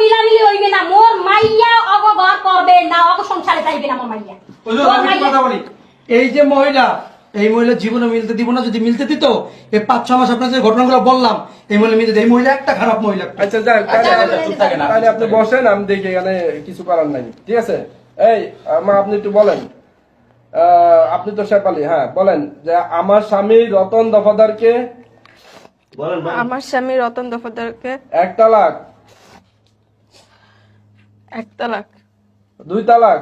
মিলামিলি হইবে না। মোর মাইয়া অগ ঘর করবে না অগ সংসারে যাইবে না মোর মাইয়া। হুজুর, মোর আমি কথা বলি এই যে মহিলা এই মহিলা জীবনে মিলতে দিব না যদি মিলতে দিত এই পাঁচ ছ মাস আপনার যে ঘটনাগুলো বললাম এই মহিলা মিলতে এই মহিলা একটা খারাপ মহিলা। আচ্ছা যান আচ্ছা, তাহলে আপনি বসেন আমি দেখি এখানে কিছু করার নাই। ঠিক আছে? এই মা আপনি একটু বলেন। আহ, আপনি তো শেপালি হ্যাঁ বলেন যে আমার স্বামী রতন দফাদারকে আমার স্বামী রতন দফাদারকে এক তালাক। এক তালাক। দুই তালাক।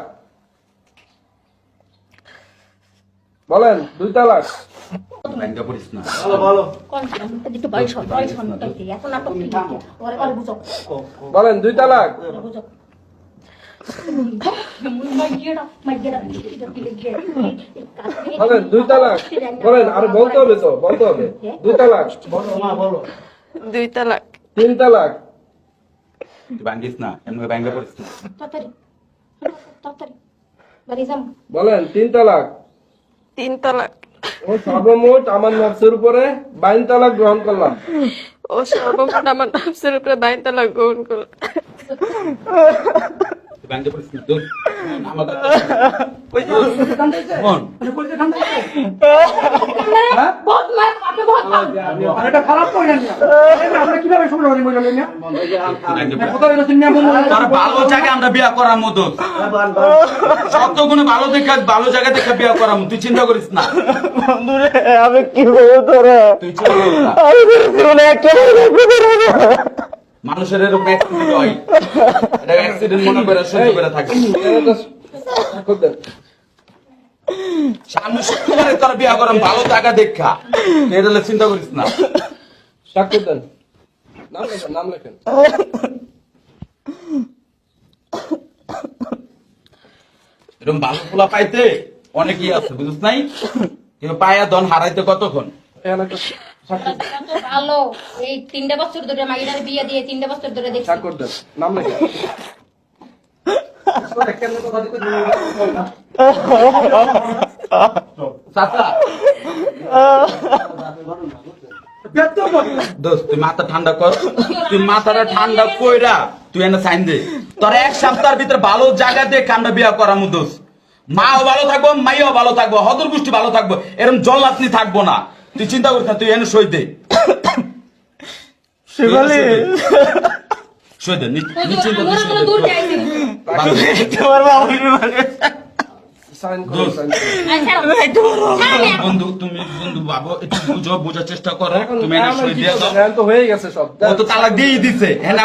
বলেন দুই তালাক। বলেন দুই তালাক। বলেন দুই তালাক। বলেন আর বলতে হবে তো বলতে হবে। দুই তালাক। দুই তালাক। তিন তালাক। তুই না এমনি ব্যাংকে পড়িস না তাড়াতাড়ি, তাড়াতাড়ি। বাড়ি যাম। বলেন তিন তালাক তিন তালাক ও সর্বমোট আমার নফসের উপরে বাইন তালাক গ্রহণ করলাম ও সর্বমোট আমার নফসের উপরে বাইন তালাক গ্রহণ মন ঠান্ডা? হ্যাঁ? বহুত মার, আপনি বহুত। এটা খারাপ কীভাবে? না, ভালো জায়গায় আমরা বিয়া করার মতো। কোনো ভালো দেখে ভালো জায়গা দেখে বিয়া করার মতো। তুই চিন্তা করিস না। আমি কি বলব তোরা? তুই তোর একটা মানুষের এরকম অ্যাক্সিডেন্ট হয়। এটা অ্যাক্সিডেন্ট মনে করে সহ্য করে থাকে। সামনে শুক্রবারে তোর বিয়া করাম ভালো জায়গা দেখা। এটা চিন্তা করিস না। সাক্ষর নাম লেখেন নাম লেখেন। এরকম ভালো ফুলা পাইতে অনেকই আছে বুঝিস নাই? কিন্তু পায়া দন হারাইতে কতক্ষণ? ভালো। এই তিনটা বছর ধরে বিয়ে দিয়ে তিনটা বছর ধরে দেখছি। দেন নাম তুই মাথা ঠান্ডা কর। তুই মাথাটা ঠান্ডা কইরা তুই এনে সাইন দে। তোর এক সপ্তাহের ভিতরে ভালো জায়গা দিয়ে কান্ড বিয়া করামু দোস্ত। মাও ভালো থাকব মাইও ভালো থাকব হদর গোষ্ঠী ভালো থাকব। এরকম জল্লাতনি থাকব না। তুই চিন্তা করিস না তুই এনে সই দে। সই নিশ্চিন্তে। আচ্ছা। বন্ধু তুমি বন্ধু ভাবো একটু বুঝো বোঝার চেষ্টা করো। তুমি সই দিয়ে দাও। তো হয়ে গেছে সব। ও তো তালাক দিয়ে দিছে। হ্যাঁ